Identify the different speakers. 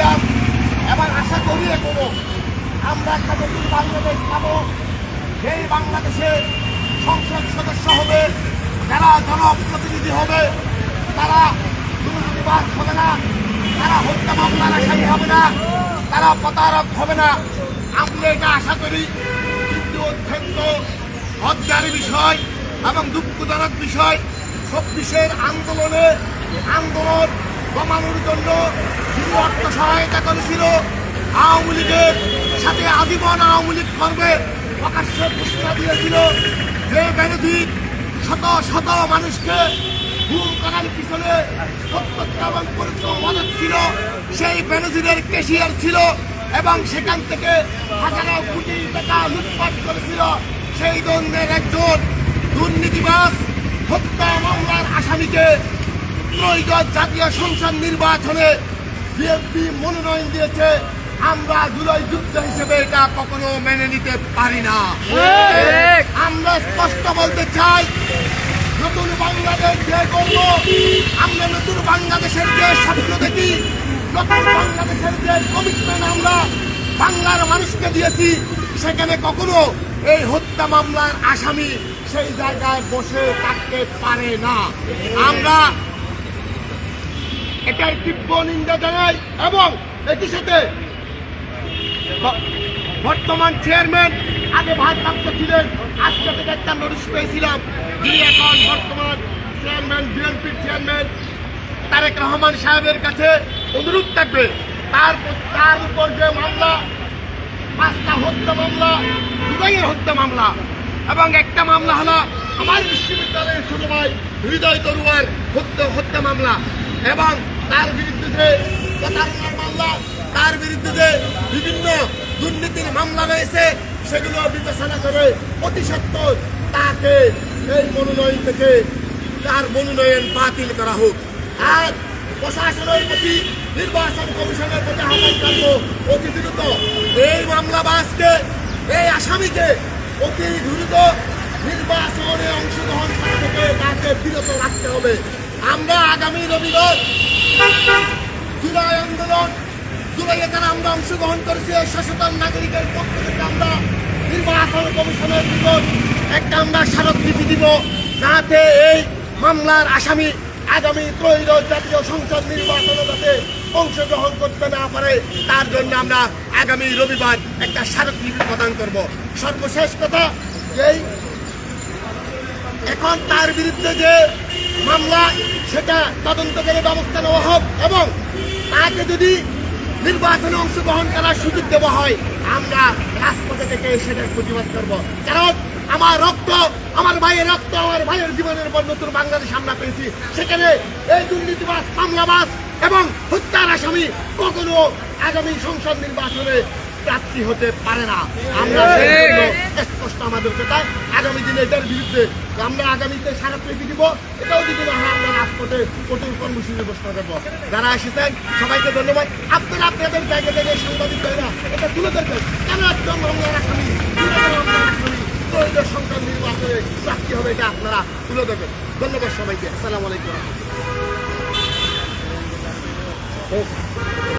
Speaker 1: করেছিলাম এবার আশা করি এখনও আমরা একটা নতুন বাংলাদেশ পাবো। সেই বাংলাদেশে সংসদ সদস্য হবে, যারা জনপ্রতিনিধি হবে, তারা দুর্নীতিবাজ হবে না, তারা হত্যা মামলার আসামি হবে না, তারা প্রতারক হবে না। আমরা এটা আশা করি, কিন্তু অত্যন্ত লজ্জার বিষয় এবং দুঃখজনক বিষয়, চব্বিশের আন্দোলনে আন্দোলন কমানোর জন্য যিনি অর্থ সহায়তা করেছিল। আওয়ামী লীগের সাথে আজীবন আওয়ামী লীগ করবে প্রকাশ্যে ঘোষণা দিয়েছিল যে বিরোধী শত শত মানুষকে ভুল করার পিছনে প্রত্যক্ষ এবং মদত ছিল। সেই বেনজিরের কেশিয়ার ছিল এবং সেখান থেকে হাজারো কোটি টাকা লুটপাট করেছিল। সেই দ্বন্দ্বের একজন দুর্নীতিবাস হত্যা মামলার আসামিকে ত্রয়োদশ জাতীয় সংসদ নির্বাচনে বিএনপি মনোনয়ন দিয়েছে। আমরা জুলাই যুদ্ধ হিসেবে এটা কখনো মেনে নিতে পারি না। আমরা স্পষ্ট বলতে চাই নতুন বাংলাদেশ যে করব। আমরা নতুন বাংলাদেশের যে স্বপ্ন দেখি নতুন বাংলাদেশের যে কমিটমেন্ট আমরা বাংলার মানুষকে দিয়েছি সেখানে কখনো এই হত্যা মামলার আসামি সেই জায়গায় বসে থাকতে পারে না। আমরা এটার তীব্র নিন্দা জানাই এবং একই সাথে বর্তমান চেয়ারম্যান আগে ভারপ্রাপ্ত ছিলেন, আজকে থেকে একটা নোটিশ পেয়েছিলাম যিনি এখন বর্তমান চেয়ারম্যান বিএনপির চেয়ারম্যান তারেক রহমান সাহেবের কাছে অনুরোধ থাকবে। তার তার উপর যে মামলা, পাঁচটা হত্যা মামলা, দুবাইয়ের হত্যা মামলা, এবং একটা মামলা হলো আমার বিশ্ববিদ্যালয়ের ছোট ভাই হৃদয় তরুয়ার হত্যা হত্যা মামলা। এবং তার বিরুদ্ধে যে প্রতারণার মামলা, তার বিরুদ্ধে যে বিভিন্ন দুর্নীতির মামলা রয়েছে, সেগুলো বিবেচনা করে অতি সত্তর তাকে এই মনোনয়ন থেকে, তার মনোনয়ন বাতিল করা হোক। আর প্রশাসনের প্রতি নির্বাচন কমিশনের প্রতি আহ্বান করব অতি দ্রুত। এই মামলাবাসকে এই আসামিকে অতি দ্রুত নির্বাচনে অংশগ্রহণ করা থেকে তাকে বিরত রাখতে হবে। আমরা আগামী রবিবার জুলাই আন্দোলন জুলাইয়ে তারা আমরা অংশগ্রহণ করেছি সচেতন নাগরিকের পক্ষ থেকে আমরা নির্বাচন কমিশনের নিকট একটা আমরা স্মারকলিপি দিব যাতে এই মামলার আসামি আগামী ত্রয়োদশ জাতীয় সংসদ নির্বাচনে যাতে অংশগ্রহণ করতে না পারে, তার জন্য আমরা আগামী রবিবার একটা স্মারকলিপি প্রদান করব। সর্বশেষ কথা এই, এখন তার বিরুদ্ধে যে মামলা সেটা তদন্ত করে ব্যবস্থা নেওয়া হোক এবং তাকে যদি নির্বাচনে অংশগ্রহণ করার সুযোগ দেওয়া হয়, আমরা রাজপথে থেকে সেটার প্রতিবাদ করব। কারণ আমার রক্ত, আমার ভাইয়ের রক্ত, আমার ভাইয়ের জীবনের উপর নতুন বাংলাদেশ আমরা পেয়েছি। সেখানে এই দুর্নীতিবাস মামলাবাস এবং হত্যার আসামি কখনো আগামী সংসদ নির্বাচনে প্রাপ্তি হতে পারে না। আমরা স্পষ্ট আমাদের কথা আগামী দিনে এটার বিরুদ্ধে আমরা আগামীতে সারা প্রীতি দিব এটাও যদি না হয় আমরা রাজপথে কঠোর কর্মসূচি ঘোষণা করব যারা এসেছেন সবাইকে ধন্যবাদ। আপনারা আপনাদের জায়গা থেকে সাংবাদিক ভাইরা এটা তুলে ধরবেন। কেন একদম মামলার আসামি ত্রয়োদশ নির্বাচনে প্রাপ্তি হবে এটা আপনারা তুলে ধরবেন। ধন্যবাদ সবাইকে। আসসালামু আলাইকুম।